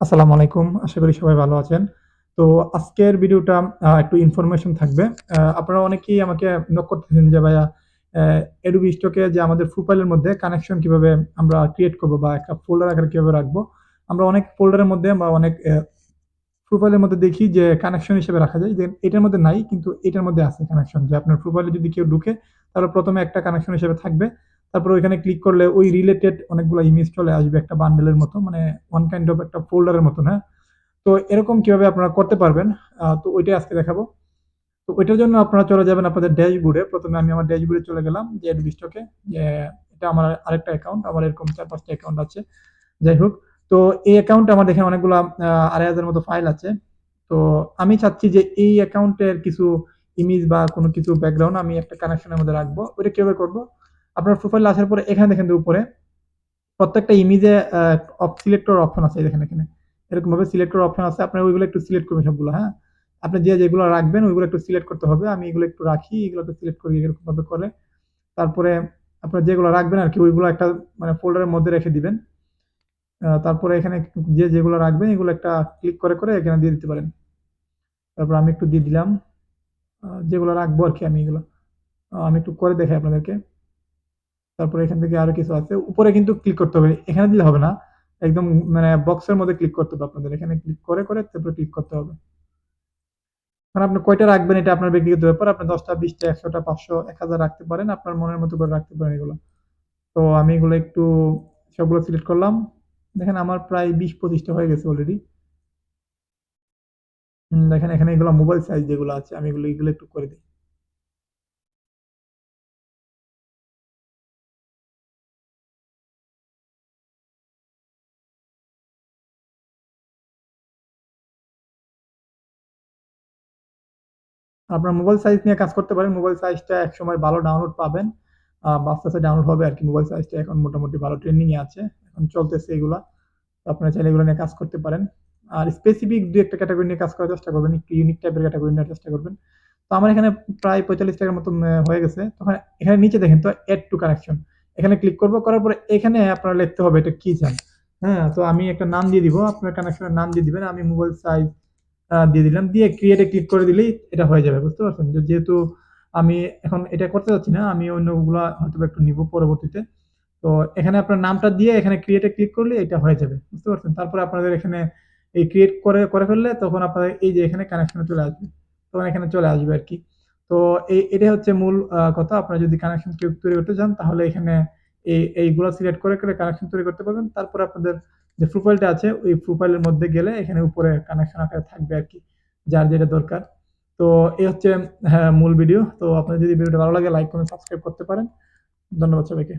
আসসালামু আলাইকুম। আশা করি সবাই ভালো আছেন। তো আজকের ভিডিওটা একটু ইনফরমেশন থাকবে। আপনারা অনেকেই আমাকে নক করতেছেন যে, ভাইয়া এডুবি এ যে আমাদের প্রোফাইলের মধ্যে কানেকশন কীভাবে আমরা ক্রিয়েট করব বা একটা ফোল্ডার আকারে কীভাবে রাখব। আমরা অনেক ফোল্ডারের মধ্যে বা অনেক প্রোফাইলের মধ্যে দেখি যে কানেকশন হিসেবে রাখা যায়। যে এটার মধ্যে নাই, কিন্তু এটার মধ্যে আছে কানেকশন। যে আপনার প্রোফাইলে যদি কেউ ঢুকে, তাহলে প্রথমে একটা কানেকশন হিসেবে থাকবে। তারপরে ওইখানে ক্লিক করলে ওই রিলেটেড অনেকগুলা ইমেজ চলে আসবে একটা বান্ডেলের মতো মানে ওয়ান কাইন্ড অফ একটা ফোল্ডারের মতন, হ্যাঁ? তো এরকম কীভাবে আপনারা করতে পারবেন তো ওইটাই আজকে দেখাবো। তো ওইটার জন্য আপনারা চলে যাবেন আপনাদের ড্যাশবোর্ডে। ১ম এ আমি আমার ড্যাশবোর্ডে চলে গেলাম যে Adobe যে এটা আমার আরেকটা অ্যাকাউন্ট। আমার এরকম চার পাঁচটা অ্যাকাউন্ট আছে। যাই হোক। তো এই অ্যাকাউন্টে আমার দেখেন অনেকগুলা আড়াই ২৫০০ এর মতো ফাইল আছে। তো আমি চাচ্ছি যে এই অ্যাকাউন্টের কিছু ইমেজ বা কোনো কিছু ব্যাকগ্রাউন্ড আমি একটা কানেকশনের মধ্যে রাখব। ওইটা কীভাবে করব? আপনার প্রোফাইল আসার পরে এখানে দেখেন উপরে প্রত্যেকটা ইমেজে সিলেক্টর অপশন আছে দেখেন এখানে। এরকমভাবে সিলেক্টর অপশন আছে। আপনারা ওইগুলো একটু সিলেক্ট করবেন সবগুলো, হ্যাঁ? আপনি যে যেগুলো রাখবেন ওইগুলো একটু সিলেক্ট করতে হবে। আমি এগুলো একটু রাখি। এগুলো একটু সিলেক্ট করি এরকমভাবে করে। তারপরে আপনার যেগুলো রাখবেন আর কি ওইগুলো একটা মানে ফোল্ডারের মধ্যে রেখে দিবেন। তারপরে এখানে যে যেগুলো রাখবেন এগুলো একটা ক্লিক করে, করে এখানে দিয়ে দিতে পারেন। তারপর আমি একটু দিয়ে দিলাম। যেগুলো রাখব আর কি আমি এগুলো। আমি একটু করে দেখাই আপনাদেরকে। তারপরে এখান থেকে আরও কিছু আছে। উপরে কিন্তু ক্লিক করতে হবে। এখানে দিলে হবে না। একদম মানে বক্সের মধ্যে ক্লিক করতে হবে আপনাদের। এখানে ক্লিক করে, করে তারপরে ক্লিক করতে হবে। এখন আপনি কয়টা রাখবেন এটা আপনার ব্যক্তিগত ব্যাপার। আপনি ১০ টা, ২০ টা, ১০০ টা, ৫০০, ১০০০ রাখতে পারেন। আপনার মনের মতো করে রাখতে পারেন এগুলো। তো আমি এগুলো একটু সবগুলো সিলেক্ট করলাম। দেখেন আমার প্রায় বিশ পঁচিশটা হয়ে গেছে অলরেডি। দেখেন এখানে এগুলো মোবাইল সাইজ যেগুলো আছে আমি এগুলো, এগুলো একটু করে দেই। আপনার মোবাইল সাইজ নিয়ে কাজ করতে পারেন। মোবাইল সাইজটা একসময় ভালো ডাউনলোড পাবেন। আস্তে, আস্তে ডাউনলোড হবে আর কি মোবাইল সাইজটা এখন মোটামুটি ভালো ট্রেন্ডিং এ আছে। এখন চলতেছে এগুলা। আপনারা চাইলে এগুলো নিয়ে কাজ করতে পারেন। আর স্পেসিফিক ২-১ টা নিয়ে কাজ করার চেষ্টা করবেন। একটু ইউনিক টাইপের ক্যাটাগরি নেওয়ার চেষ্টা করবেন। তো আমার এখানে প্রায় পঁয়তাল্লিশ টাকার মতন হয়ে গেছে। তখন এখানে নিচে দেখেন তো এড টু কানেকশন। এখানে ক্লিক করব করার পরে এখানে আপনারা লিখতে হবে এটা কি চান। হ্যাঁ? তো আমি একটা নাম দিয়ে দিব। আপনার কানেকশনের নাম দিয়ে দিবেন। আমি মোবাইল সাইজ দিয়ে দিলাম। দিয়ে ক্রিয়েটে ক্লিক করে দিলেই এটা হয়ে যাবে। বুঝতে পারছেন? যেহেতু আমি এখন এটা করতে যাচ্ছি না। আমি অন্যগুলা হয়তোবা একটু নিব পরবর্তীতে। তো এখানে আপনার নামটা দিয়ে এখানে ক্রিয়েটে ক্লিক করলে এটা হয়ে যাবে। বুঝতে পারছেন? তারপরে আপনাদের এখানে এই ক্রিয়েট করে, করে ফেললে তখন আপনাদের এই যে এখানে কানেকশন চলে আসবে। তখন এখানে চলে আসবে আর কি তো এই এটা হচ্ছে মূল কথা। আপনারা যদি কানেকশন তৈরি করতে চান তাহলে এখানে এই এইগুলা সিলেক্ট করে, করে কানেকশন তৈরি করতে পারবেন। তারপরে আপনাদের যে প্রোফাইলটা আছে ওই প্রোফাইলের মধ্যে গেলে এখানে উপরে কানেকশন আকারে থাকবে আর কি যার যেটা দরকার। তো এই হচ্ছে হ্যাঁ, মূল ভিডিও। তো আপনার যদি ভিডিওটা ভালো লাগে লাইক, কমেন্ট, সাবস্ক্রাইব করতে পারেন। ধন্যবাদ সবাইকে।